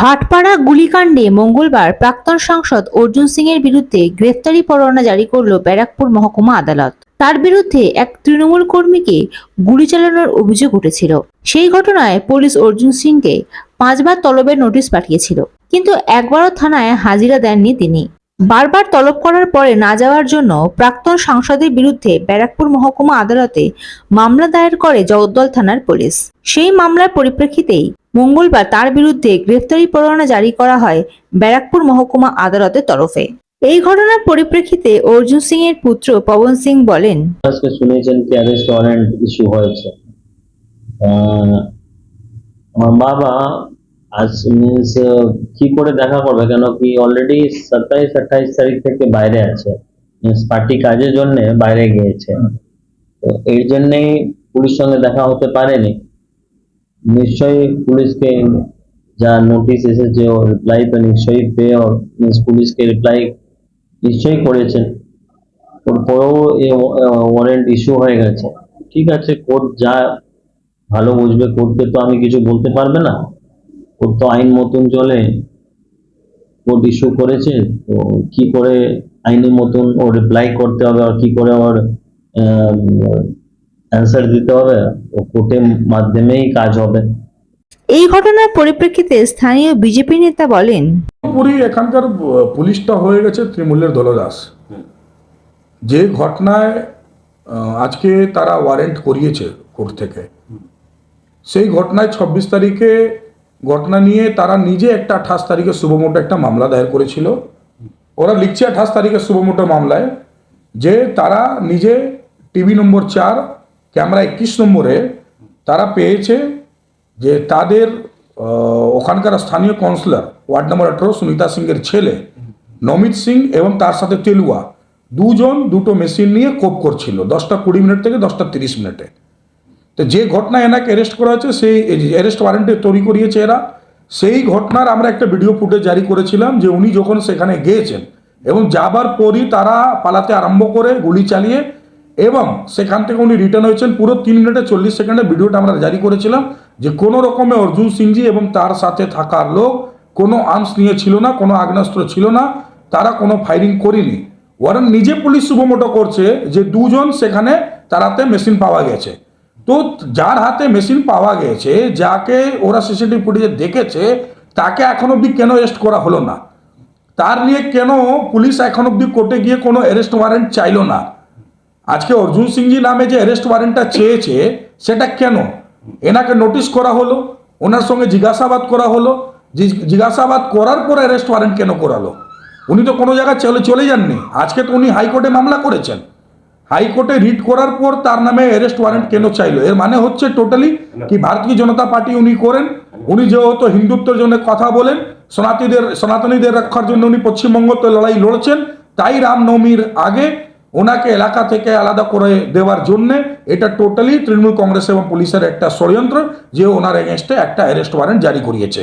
ভাটপাড়া গুলিকাণ্ডে মঙ্গলবার প্রাক্তন সাংসদ অর্জুন সিং এর বিরুদ্ধে গ্রেফতারি পরোয়ানা জারি করল ব্যারাকপুর মহকুমা আদালত। তার বিরুদ্ধে এক তৃণমূল কর্মীকে গুলি চালানোর অভিযোগ উঠেছিল। সেই ঘটনায় পুলিশ অর্জুন সিংকে পাঁচবার তলবের নোটিশ পাঠিয়েছিল, কিন্তু একবারও থানায় হাজিরা দেননি তিনি। বারবার তলব করার পরে না যাওয়ার জন্য প্রাক্তন সাংসদের বিরুদ্ধে ব্যারাকপুর মহকুমা আদালতে মামলা দায়ের করে জগদ্দল থানার পুলিশ। সেই মামলার পরিপ্রেক্ষিতেই মঙ্গলবার তার বিরুদ্ধে গ্রেফতারি পরোয়ানা জারি করা হয় ব্যারাকপুর মহকুমা আদালতের তরফে। এই ঘটনার পরিপ্রেক্ষিতে অর্জুন সিং এর পুত্র পবন সিং বলেন, আজকে শুনেছেন কি অ্যারেস্ট ওয়ারেন্ট ইস্যু হয়েছে। আমার বাবা আজ মিনস কি করে দেখা করবে? কেন কি অলরেডি সাতাইশ আঠাইশ তারিখ থেকে বাইরে আছে। মিনস পার্টি কাজের জন্য বাইরে গিয়েছে। তো এর জন্যেই পুলিশ সঙ্গে দেখা হতে পারেনি। নিশ্চয়ই পুলিশকে যা নোটিশ এসেছে ও রিপ্লাই তো নিশ্চয়ই পেয়ে মিনস পুলিশকে রিপ্লাই নিশ্চয়ই করেছেন তারপরেও এই ওয়ারেন্ট ইস্যু হয়ে গেছে। ঠিক আছে কোর্ট যা ভালো বুঝবে কোর্টকে তো আমি কিছু বলতে পারবে না। কোর্ট তো আইন মতন চলে কোর্ট ইস্যু করেছে তো কি করে আইনের মতন ও রিপ্লাই করতে হবে আর কি করে ওর অ্যান্সার দিতে হবে ও কোর্টের মাধ্যমেই কাজ হবে। এই ঘটনার পরিপ্রেক্ষিতে স্থানীয় বিজেপি নেতা বলেন পুরোপুরি এখানকার পুলিশটা হয়ে গেছে তৃণমূলের দলদাস। যে ঘটনায় আহ, আজকে তারা ওয়ারেন্ট করিয়েছে কোর্ট থেকে। সেই ঘটনায় ছাব্বিশ তারিখে ঘটনা নিয়ে তারা নিজে একটা আঠাশ তারিখে শুভমোটো একটা মামলা দায়ের করেছিল। ওরা লিখছে আঠাশ তারিখে শুভমোটো মামলায় যে তারা নিজে টিভি নম্বর চার, ক্যামেরা একুশ নম্বরে তারা পেয়েছে যে তাদের ওখানকার স্থানীয় কাউন্সিলর ওয়ার্ড নম্বর আঠারো সুনিতা সিংয়ের ছেলে, নমিত সিং এবং তার সাথে তেলুয়া, দুজন দুটো মেশিন নিয়ে কোপ করছিল, দশটা কুড়ি মিনিট থেকে দশটা তিরিশ মিনিটে। তো যে ঘটনা এনাকে অ্যারেস্ট করা হয়েছে, সেই অ্যারেস্ট ওয়ারেন্টে তৈরি করিয়েছে এরা। সেই ঘটনার আমরা একটা ভিডিও ফুটেজ জারি করেছিলাম যে উনি যখন সেখানে গিয়েছেন এবং যাবার পরই তারা পালাতে আরম্ভ করে, গুলি চালিয়ে এবং সেখান থেকে উনি রিটার্ন হয়েছেন। পুরো তিন মিনিটে চল্লিশ সেকেন্ডের ভিডিওটা আমরা জারি করেছিলাম যে কোনো রকমে অর্জুন সিংজি এবং তার সাথে থাকার লোক কোনো আর্মস নিয়ে ছিল না, কোনো আগ্নেয়াস্ত্র ছিল না, তারা কোনো ফায়ারিং করেনি। ওরা নিজে পুলিশ শুভমোটো করছে যে দুজন সেখানে তারাতে মেশিন পাওয়া গেছে। তো যার হাতে মেশিন পাওয়া গেছে, যাকে ওরা সিসিটিভি ফুটেজে দেখেছে, তাকে এখন অবধি কেন অ্যারেস্ট করা হলো না? তার নিয়ে কেন পুলিশ এখন অবধি কোর্টে গিয়ে কোনো অ্যারেস্ট ওয়ারেন্ট চাইলো না? আজকে অর্জুন সিংজি নামে যে অ্যারেস্ট ওয়ারেন্টটা চেয়েছে, সেটা কেন? এনাকে নোটিশ করা হলো, ওনার সঙ্গে জিজ্ঞাসাবাদ করা হলো জিজ্ঞাসাবাদ করার পর অ্যারেস্ট ওয়ারেন্ট কেন করালো? উনি তো কোনো জায়গায় চলে চলে যাননি। আজকে তো উনি হাইকোর্টে মামলা করেছেন। হাইকোর্টে রিট করার পর তার নামে অ্যারেস্ট ওয়ারেন্ট কেন চাইলো? এর মানে হচ্ছে টোটালি কি ভারতীয় জনতা পার্টি উনি করেন, উনি যেহেতু হিন্দুত্বের জন্য কথা বলেন, সনাতনীদের সনাতনীদের রক্ষার জন্য উনি পশ্চিমবঙ্গতে লড়াই লড়ছেন, তাই রামনবমীর আগে ওনাকে এলাকা থেকে আলাদা করে দেওয়ার জন্য এটা টোটালি তৃণমূল কংগ্রেস এবং পুলিশের একটা ষড়যন্ত্র যে ওনার এগেনস্টে একটা অ্যারেস্ট ওয়ারেন্ট জারি করিয়েছে।